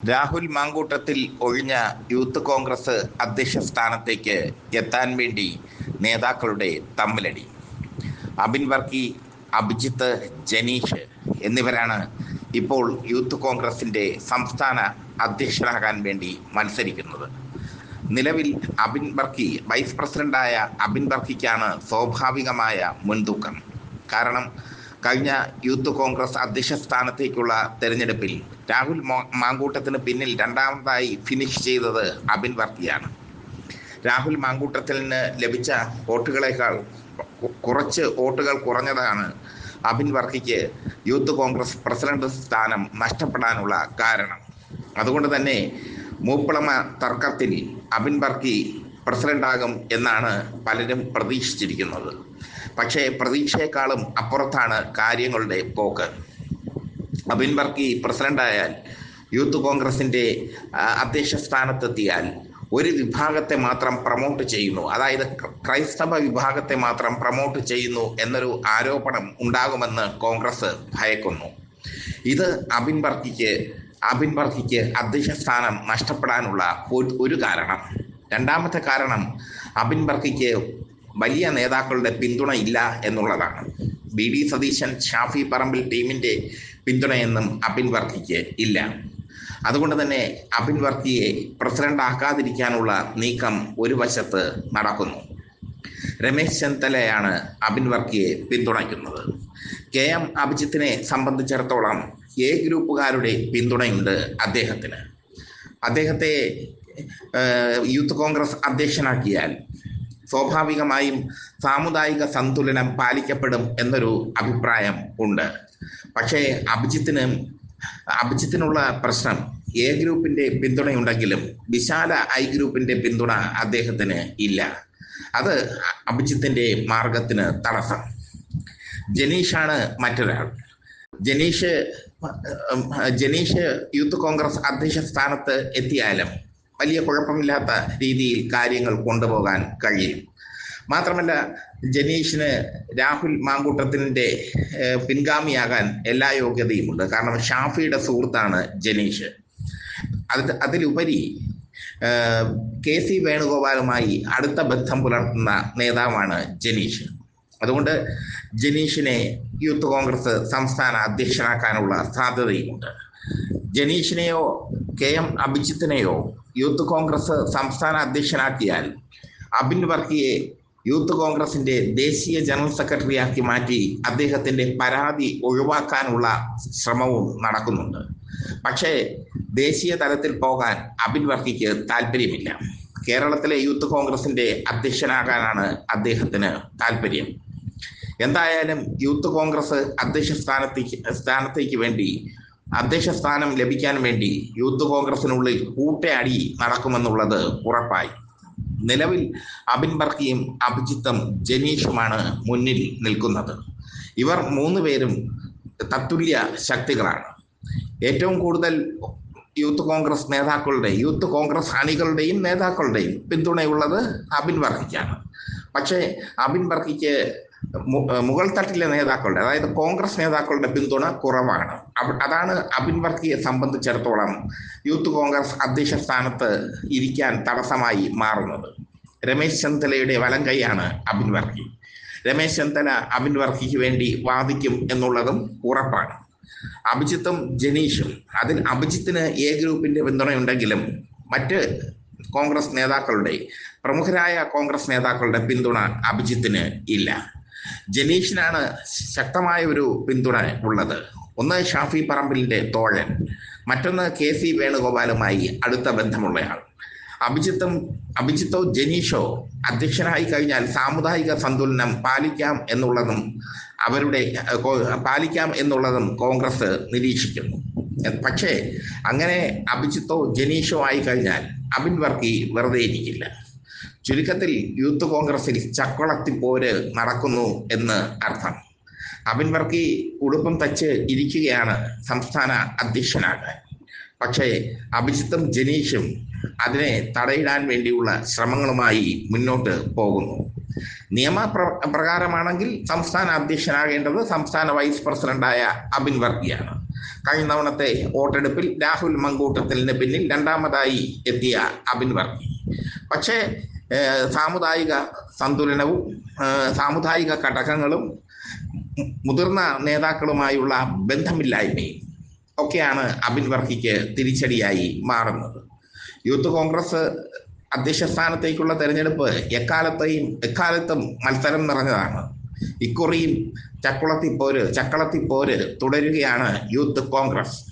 രാഹുൽ മാങ്കൂട്ടത്തിൽ ഒഴിഞ്ഞ യൂത്ത് കോൺഗ്രസ് അധ്യക്ഷ സ്ഥാനത്തേക്ക് എത്താൻ വേണ്ടി നേതാക്കളുടെ തമ്മിലടി. അബിൻ വർക്കി അഭിജിത്ത് ജനീഷ് എന്നിവരാണ് ഇപ്പോൾ യൂത്ത് കോൺഗ്രസിന്റെ സംസ്ഥാന അധ്യക്ഷനാകാൻ വേണ്ടി മത്സരിക്കുന്നത്. നിലവിൽ അബിൻ വർക്കി വൈസ് പ്രസിഡന്റായ അബിൻ വർക്കിക്കാണ് സ്വാഭാവികമായ മുൻതൂക്കം. കാരണം കഴിഞ്ഞ യൂത്ത് കോൺഗ്രസ് അധ്യക്ഷ സ്ഥാനത്തേക്കുള്ള തെരഞ്ഞെടുപ്പിൽ രാഹുൽ മാങ്കൂട്ടത്തിന് പിന്നിൽ രണ്ടാമതായി ഫിനിഷ് ചെയ്തത് അബിൻ വർത്തിയാണ് രാഹുൽ മാങ്കൂട്ടത്തിന് ലഭിച്ച വോട്ടുകളേക്കാൾ കുറച്ച് വോട്ടുകൾ കുറഞ്ഞതാണ് അബിൻ വർക്കിക്ക് യൂത്ത് കോൺഗ്രസ് പ്രസിഡന്റ് സ്ഥാനം നഷ്ടപ്പെടാനുള്ള കാരണം. അതുകൊണ്ട് തന്നെ മൂപ്പളമ തർക്കത്തിൽ അബിൻ വർക്കി പ്രസിഡന്റാകും എന്നാണ് പലരും പ്രതീക്ഷിച്ചിരിക്കുന്നത്. പക്ഷേ പ്രതീക്ഷയെക്കാളും അപ്പുറത്താണ് കാര്യങ്ങളുടെ പോക്ക്. അബിൻ വർക്കി പ്രസിഡന്റായാൽ യൂത്ത് കോൺഗ്രസിന്റെ അധ്യക്ഷ സ്ഥാനത്തെത്തിയാൽ ഒരു വിഭാഗത്തെ മാത്രം പ്രമോട്ട് ചെയ്യുന്നു. അതായത് ക്രൈസ്തവ വിഭാഗത്തെ മാത്രം പ്രമോട്ട് ചെയ്യുന്നു എന്നൊരു ആരോപണം ഉണ്ടാകുമെന്ന് കോൺഗ്രസ് ഭയക്കുന്നു. ഇത് അബിൻ വർക്കിക്ക് അബിൻ വർക്കിക്ക് അധ്യക്ഷ സ്ഥാനം നഷ്ടപ്പെടാനുള്ള ഒരു കാരണം. രണ്ടാമത്തെ കാരണം അബിൻ ബർക്കിക്ക് വലിയ നേതാക്കളുടെ പിന്തുണ ഇല്ല എന്നുള്ളതാണ്. ബി ഡി സതീശൻ ഷാഫി പറമ്പിൽ ടീമിന്റെ പിന്തുണയൊന്നും അബിൻ വർക്കിക്ക് ഇല്ല. അതുകൊണ്ട് തന്നെ അബിൻ വർക്കിയെ പ്രസിഡന്റ് ആക്കാതിരിക്കാനുള്ള നീക്കം ഒരു വശത്ത് നടക്കുന്നു. രമേശ് ചെന്നിത്തലയാണ് അബിൻ വർക്കിയെ പിന്തുണയ്ക്കുന്നത്. കെ എം അഭിജിത്തിനെ സംബന്ധിച്ചിടത്തോളം എ ഗ്രൂപ്പുകാരുടെ പിന്തുണയുണ്ട് അദ്ദേഹത്തിന്. അദ്ദേഹത്തെ യൂത്ത് കോൺഗ്രസ് അധ്യക്ഷനാക്കിയാൽ സ്വാഭാവികമായും സാമുദായിക സന്തുലനം പാലിക്കപ്പെടും എന്നൊരു അഭിപ്രായം ഉണ്ട്. പക്ഷേ അഭിജിത്തിന് അഭിജിത്തിനുള്ള പ്രശ്നം എ ഗ്രൂപ്പിന്റെ പിന്തുണയുണ്ടെങ്കിലും വിശാല ഐ ഗ്രൂപ്പിന്റെ പിന്തുണ അദ്ദേഹത്തിന് ഇല്ല. അത് അഭിജിത്തിന്റെ മാർഗത്തിന് തടസ്സം. ജനീഷാണ് മറ്റൊരാൾ. ജനീഷ് ജനീഷ് യൂത്ത് കോൺഗ്രസ് അധ്യക്ഷ സ്ഥാനത്ത് എത്തിയാലും വലിയ കുഴപ്പമില്ലാത്ത രീതിയിൽ കാര്യങ്ങൾ കൊണ്ടുപോകാൻ കഴിയും. മാത്രമല്ല ജനീഷിന് രാഹുൽ മാങ്കൂട്ടത്തിന്റെ പിൻഗാമിയാകാൻ എല്ലാ യോഗ്യതയുമുണ്ട്. കാരണം ഷാഫിയുടെ സുഹൃത്താണ് ജനീഷ്. അത് അതിലുപരി കെ സി വേണുഗോപാലുമായി അടുത്ത ബന്ധം പുലർത്തുന്ന നേതാവാണ് ജനീഷ്. അതുകൊണ്ട് ജനീഷിനെ യൂത്ത് കോൺഗ്രസ് സംസ്ഥാന അധ്യക്ഷനാക്കാനുള്ള സാധ്യതയുമുണ്ട്. ജനീഷിനെയോ കെ എം അഭിജിത്തിനെയോ യൂത്ത് കോൺഗ്രസ് സംസ്ഥാന അധ്യക്ഷനാക്കിയാൽ അബിൻ വർക്കിയെ യൂത്ത് കോൺഗ്രസിന്റെ ദേശീയ ജനറൽ സെക്രട്ടറിയാക്കി മാറ്റി അദ്ദേഹത്തിന്റെ പരാതി ഒഴിവാക്കാനുള്ള ശ്രമവും നടക്കുന്നുണ്ട്. പക്ഷേ ദേശീയ തലത്തിൽ പോകാൻ അബിൻ വർക്കിക്ക് താല്പര്യമില്ല. കേരളത്തിലെ യൂത്ത് കോൺഗ്രസിന്റെ അധ്യക്ഷനാകാനാണ് അദ്ദേഹത്തിന് താല്പര്യം. എന്തായാലും യൂത്ത് കോൺഗ്രസ് അധ്യക്ഷ സ്ഥാനത്തേക്ക് സ്ഥാനത്തേക്ക് വേണ്ടി അധ്യക്ഷ സ്ഥാനം ലഭിക്കാൻ വേണ്ടി യൂത്ത് കോൺഗ്രസിനുള്ളിൽ കൂട്ടയടി നടക്കുമെന്നുള്ളത് ഉറപ്പായി. നിലവിൽ അബിൻ ബർക്കിയും അഭിജിത്തും ജനീഷുമാണ് മുന്നിൽ നിൽക്കുന്നത്. ഇവർ മൂന്ന് പേരും തത്തുല്യ ശക്തികളാണ്. ഏറ്റവും കൂടുതൽ യൂത്ത് കോൺഗ്രസ് നേതാക്കളുടെ യൂത്ത് കോൺഗ്രസ് അണികളുടെയും നേതാക്കളുടെയും പിന്തുണയുള്ളത് അബിൻ വർക്കിക്കാണ് പക്ഷേ അബിൻ വർക്കിക്ക് മു- മുകൾ തട്ടിലെ നേതാക്കളുടെ അതായത് കോൺഗ്രസ് നേതാക്കളുടെ പിന്തുണ കുറവാണ്. അതാണ് അബിൻ വർക്കിയെ സംബന്ധിച്ചിടത്തോളം യൂത്ത് കോൺഗ്രസ് അധ്യക്ഷ സ്ഥാനത്ത് ഇരിക്കാൻ തടസ്സമായി മാറുന്നത്. രമേശ് ചെന്നിത്തലയുടെ വലം കൈയാണ് അബിൻ വർക്കി രമേശ് ചെന്നിത്തല അബിൻ വർക്കിക്ക് വേണ്ടി വാദിക്കും എന്നുള്ളതും ഉറപ്പാണ്. അഭിജിത്തും ജനീഷും അതിൽ അഭിജിത്തിന് എ ഗ്രൂപ്പിന്റെ പിന്തുണയുണ്ടെങ്കിലും മറ്റ് കോൺഗ്രസ് നേതാക്കളുടെ പ്രമുഖരായ കോൺഗ്രസ് നേതാക്കളുടെ പിന്തുണ അഭിജിത്തിന് ഇല്ല. ജനീഷിനാണ് ശക്തമായ ഒരു പിന്തുണ ഉള്ളത്. ഒന്ന് ഷാഫി പറമ്പിലിന്റെ തോഴൻ മറ്റൊന്ന് കെ സി വേണുഗോപാലുമായി അടുത്ത ബന്ധമുള്ളയാൾ. അഭിജിത്തും അഭിജിത്തോ ജനീഷോ അധ്യക്ഷനായി കഴിഞ്ഞാൽ സാമുദായിക സന്തുലനം പാലിക്കാം എന്നുള്ളതും അവരുടെ പാലിക്കാം എന്നുള്ളതും കോൺഗ്രസ് നിരീക്ഷിക്കുന്നു. പക്ഷേ അങ്ങനെ അഭിജിത്തോ ജനീഷോ ആയി കഴിഞ്ഞാൽ അബിൻ വർക്കി വെറുതെ ഇരിക്കില്ല. ചുരുക്കത്തിൽ യൂത്ത് കോൺഗ്രസിൽ ചക്കുളത്തി പോര് നടക്കുന്നു എന്ന് അർത്ഥം. അബിൻ വർക്കി ഉടുപ്പം തച്ച് ഇരിക്കുകയാണ് സംസ്ഥാന അധ്യക്ഷനാകാൻ പക്ഷേ അഭിജിത്തും ജനീഷും അതിനെ തടയിടാൻ വേണ്ടിയുള്ള ശ്രമങ്ങളുമായി മുന്നോട്ട് പോകുന്നു. നിയമ പ്ര- പ്രകാരമാണെങ്കിൽ സംസ്ഥാന അധ്യക്ഷനാകേണ്ടത് സംസ്ഥാന വൈസ് പ്രസിഡന്റായ അബിൻ വർഗിയാണ് കഴിഞ്ഞ തവണത്തെ വോട്ടെടുപ്പിൽ രാഹുൽ മങ്കൂട്ടത്തിന് പിന്നിൽ രണ്ടാമതായി എത്തിയ അബിൻ വർഗി പക്ഷേ സാമുദായിക സന്തുലനവും സാമുദായിക ഘടകങ്ങളും മുതിർന്ന നേതാക്കളുമായുള്ള ബന്ധമില്ലായ്മയും ഒക്കെയാണ് അബിൻ വർക്കിക്ക് തിരിച്ചടിയായി മാറുന്നത്. യൂത്ത് കോൺഗ്രസ് അധ്യക്ഷ സ്ഥാനത്തേക്കുള്ള തെരഞ്ഞെടുപ്പ് എക്കാലത്തെയും എക്കാലത്തും മത്സരം നിറഞ്ഞതാണ്. ഇക്കുറിയും ചക്കുളത്തിപ്പോര് ചക്കളത്തിപ്പോര് തുടരുകയാണ് യൂത്ത് കോൺഗ്രസ്.